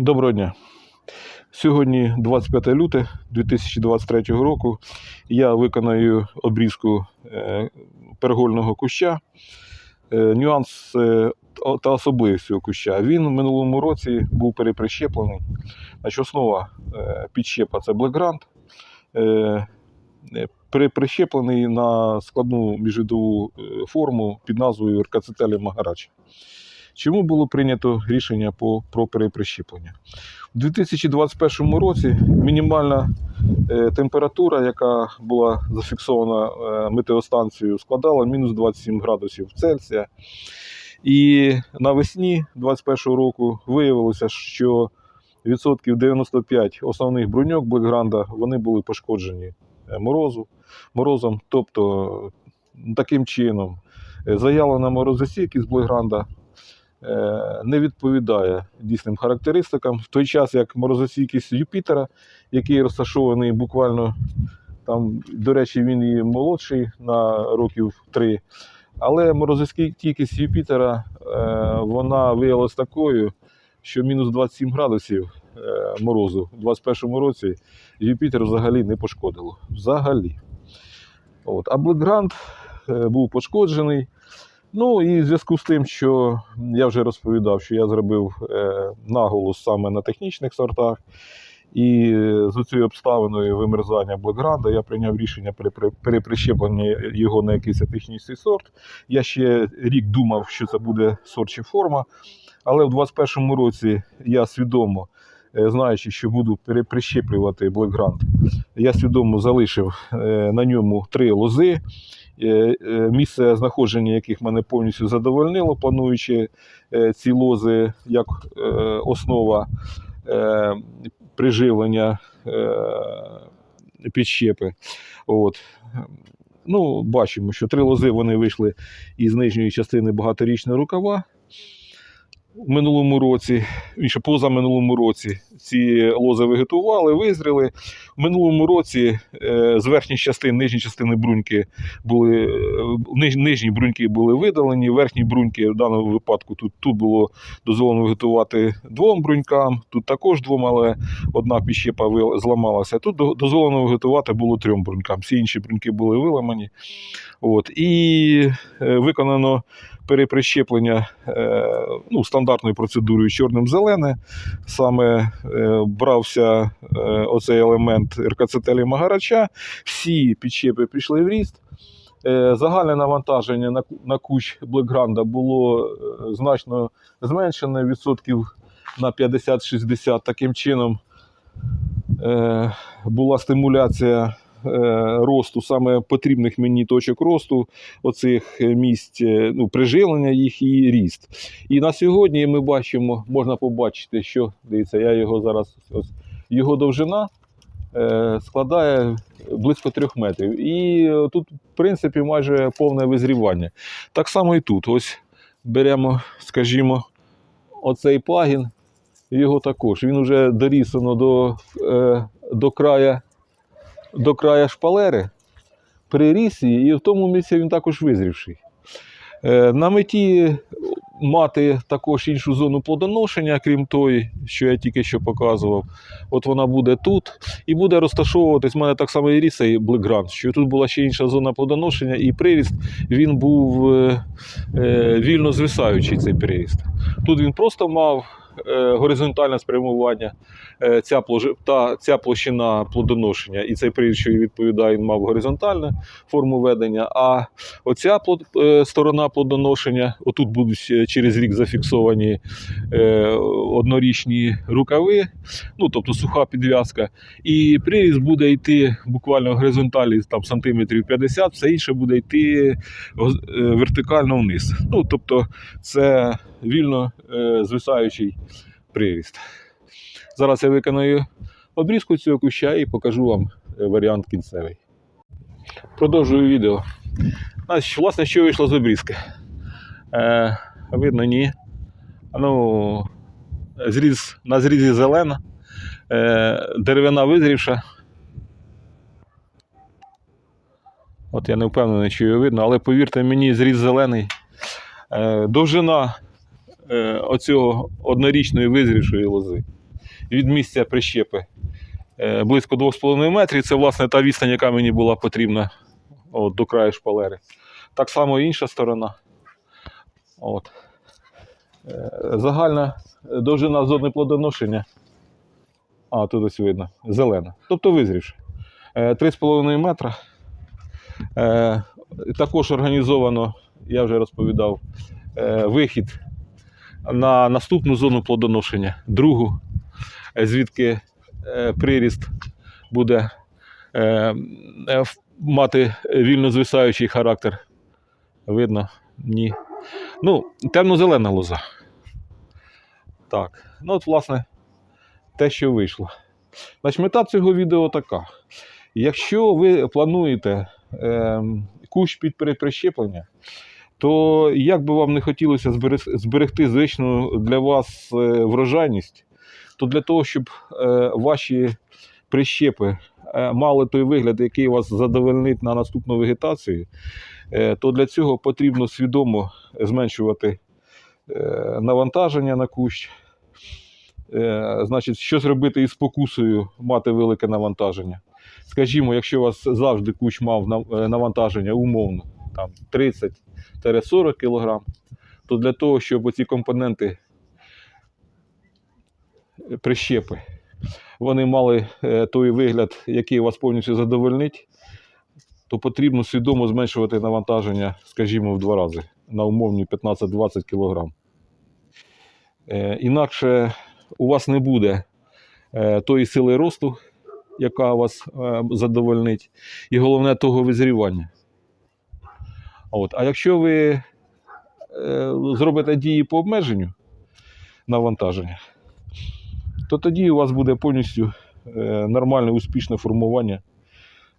Доброго дня. Сьогодні 25 люте 2023 року. Я виконаю обрізку е, перегольного куща. Е, Нюанс е, та особливість цього куща. Він в минулому році був переприщеплений. Значить, основа підщепа це Black Е, Прищеплений на складну міжвідову форму під назвою Ркацетелі Магарач. Чому було прийнято рішення по, про переприщеплення? У 2021 році мінімальна е, температура, яка була зафіксована е, метеостанцією, складала мінус 27 градусів Цельсія. І навесні 2021 року виявилося, що відсотків 95 основних бруньок Блекгранда вони були пошкоджені е, морозу, морозом. Тобто, таким чином, заявлена морозостійкість Блекгранда е, не відповідає дійсним характеристикам. В той час, як морозостійкість Юпітера, який розташований буквально там, до речі, він і молодший на років 3. Але морозостійкість Юпітера е, вона виявилась такою, що мінус 27 градусів е, морозу у 2021 році Юпітер взагалі не пошкодило. Взагалі. От. А Блекгранд е, був пошкоджений. Ну і в зв'язку з тим, що я вже розповідав, що я зробив е, наголос саме на технічних сортах. І е, з цією обставиною вимерзання Блекгранда я прийняв рішення при при- переприщеплення його на якийсь технічний сорт. Я ще рік думав, що це буде сорт чи форма. Але в 2021 році я свідомо, е, знаючи, що буду переприщеплювати Блекгранд, я свідомо залишив на ньому три лози. Е, е, Місце знаходження яких мене повністю задовольнило, плануючи е, ці лози як основа приживлення підщепи. От. Ну, бачимо, що три лози вони вийшли із нижньої частини багаторічного рукава. У минулому році, інше позаминулому році, ці лози вегетували, визріли. В минулому році е, з верхніх частин, нижні частини бруньки були, е, ниж, нижні бруньки були видалені, верхні бруньки в даному випадку тут, тут було дозволено вегетувати двом брунькам, тут також двом, але одна підщепа ви- зламалася. Тут дозволено вегетувати було трьом брунькам. Всі інші бруньки були виламані. От. І е, виконано переприщеплення е, ну, стандартною процедурою чорним-зелене. Саме е, брався е, оцей елемент РКЦТЛі Магарача. Всі підщепи пішли в ріст. Загальне навантаження на, ку- на кущ Блекгранда було значно зменшене відсотків на 50-60. Таким чином була стимуляція росту саме потрібних мені точок росту, оцих е, місць е, ну, приживлення їх і ріст. І на сьогодні ми бачимо, можна побачити, що дивіться, я його зараз ось його довжина е, складає близько трьох метрів. І е, тут, в принципі, майже повне визрівання. Так само і тут. Ось беремо, скажімо, оцей пагін, його також. Він вже доріс воно до, е, до края до края шпалери, приріс її, і в тому місці він також визрівший. Е, На меті мати також іншу зону плодоношення, крім тої, що я тільки що показував. От вона буде тут і буде розташовуватись. У мене так само і ріс цей Блекгранд, що тут була ще інша зона плодоношення, і приріст він був е, е, вільно звисаючий цей приріст. Тут він просто мав горизонтальне спрямування, е, ця, та, ця площина плодоношення, і цей приріст, що відповідає, він мав горизонтальну форму ведення. А оця е, сторона плодоношення, отут будуть е, через рік зафіксовані е, однорічні рукави, ну тобто суха підв'язка. І приріст буде йти буквально горизонталі там, сантиметрів 50, все інше буде йти е, вертикально вниз. Ну, тобто це вільно е, звисаючий приріст. Зараз я виконую обрізку цього куща і покажу вам е, варіант кінцевий. Продовжую відео. Власне, що вийшло з обрізки? Е, видно, ні. Ну, зріз, на зрізі зелена, е, деревина визрівша. От я не впевнений, чи його видно, але повірте мені, зріз зелений. Е, довжина оцього однорічної визрівшої лози від місця прищепи е, близько 2,5 метрів. Це, власне, та відстань, яка мені була потрібна от, до краю шпалери. Так само і інша сторона. От. Е, Загальна довжина зони плодоношення. А, тут ось видно, зелена. Тобто визрівши. Е, 3,5 метра. Е, Також організовано, я вже розповідав, е, вихід на наступну зону плодоношення, другу, е, звідки е, приріст буде е, мати вільно звисаючий характер. Видно? Ні. Ну, темно-зелена лоза. Так, ну от, власне, те, що вийшло. Значить, мета цього відео така. Якщо ви плануєте е, кущ під переприщеплення, то як би вам не хотілося зберегти звичну для вас е, врожайність, то для того, щоб е, ваші прищепи е, мали той вигляд, який вас задовольнить на наступну вегетацію, то для цього потрібно свідомо зменшувати навантаження на кущ. Значить, що зробити із спокусою мати велике навантаження. Скажімо, якщо у вас завжди кущ мав навантаження умовно там 30-40 кг, то для того, щоб оці компоненти е, прищепи, вони мали е, той вигляд, який вас повністю задовольнить, то потрібно свідомо зменшувати навантаження, скажімо, в два рази на умовні 15-20 кг. Е, Інакше у вас не буде тої сили росту, яка вас задовольнить, і головне того визрівання. От. А якщо ви е, зробите дії по обмеженню навантаження, то тоді у вас буде повністю е, нормальне успішне формування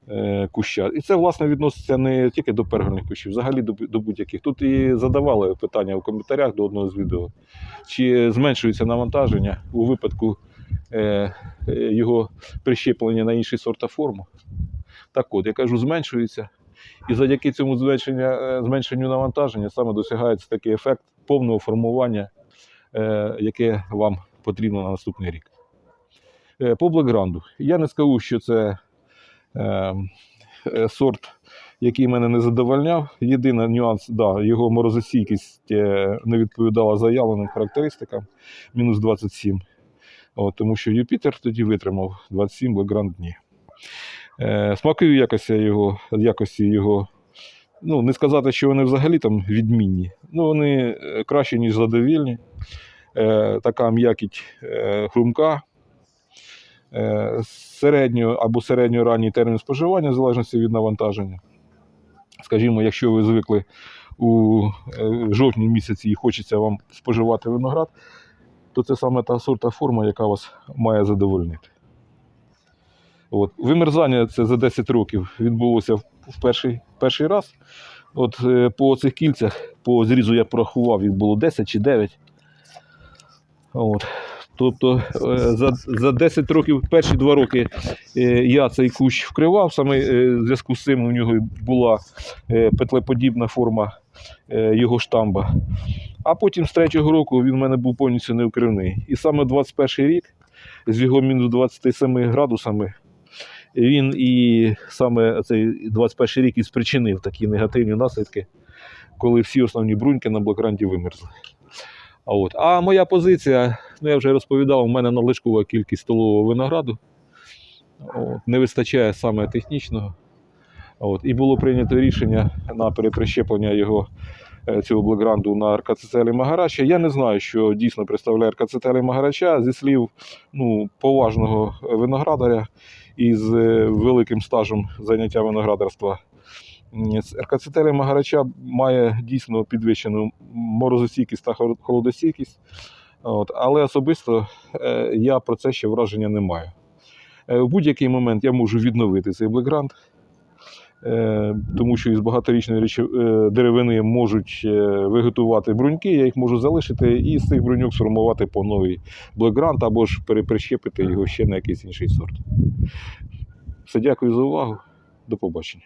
е, куща. І це, власне, відноситься не тільки до пергольних кущів, взагалі до, до будь-яких. Тут і задавали питання в коментарях до одного з відео, чи зменшується навантаження у випадку е, його прищеплення на інший сорт та форму. Так от, я кажу, зменшується. І завдяки цьому е, зменшенню навантаження саме досягається такий ефект повного формування, е, яке вам потрібно на наступний рік. Е, По блекгранду. Я не скажу, що це сорт, який мене не задовольняв. Єдиний нюанс, да, його морозостійкість не відповідала заявленим характеристикам мінус 27. От, тому що Юпітер тоді витримав 27 блекгранд дні. Е, смакові якості його, якості його, ну, не сказати, що вони взагалі там відмінні. Ну, вони е, краще, ніж задовільні. Е, така м'якіть е, хрумка. Е, середньо або середньо-ранній термін споживання, в залежності від навантаження. Скажімо, якщо ви звикли у е, жовтні місяці і хочеться вам споживати виноград, то це саме та сорта форма, яка вас має задовольнити. От. Вимерзання це за 10 років відбулося в перший, перший раз. От е, по цих кільцях, по зрізу я порахував, їх було 10 чи 9. От. Тобто е, за, за 10 років, перші 2 роки е, я цей кущ вкривав, саме в зв'язку з цим у нього була петлеподібна форма його штамба. А потім з третього року він в мене був повністю неукривний. І саме 21 рік з його мінус 27 градусами він і саме цей 21 рік і спричинив такі негативні наслідки, коли всі основні бруньки на блокранті вимерзли. А, от. а моя позиція, ну я вже розповідав, у мене надлишкова кількість столового винограду. От. Не вистачає саме технічного. От. І було прийнято рішення на переприщеплення його цього блекгранду на Аркацетелі Магарача. Я не знаю, що дійсно представляє Аркацетелі Магарача зі слів ну, поважного виноградаря із е, великим стажем заняття виноградарства. М, Магарача має дійсно підвищену морозостійкість та хол- холодостійкість. От, але особисто е, я про це ще враження не маю. Е, в будь-який момент я можу відновити цей блекгрант, е, тому що із багаторічної е, деревини можуть е, виготувати бруньки, я їх можу залишити і з цих бруньок сформувати по новий блекгрант або ж переприщепити його ще на якийсь інший сорт. Все, дякую за увагу. До побачення.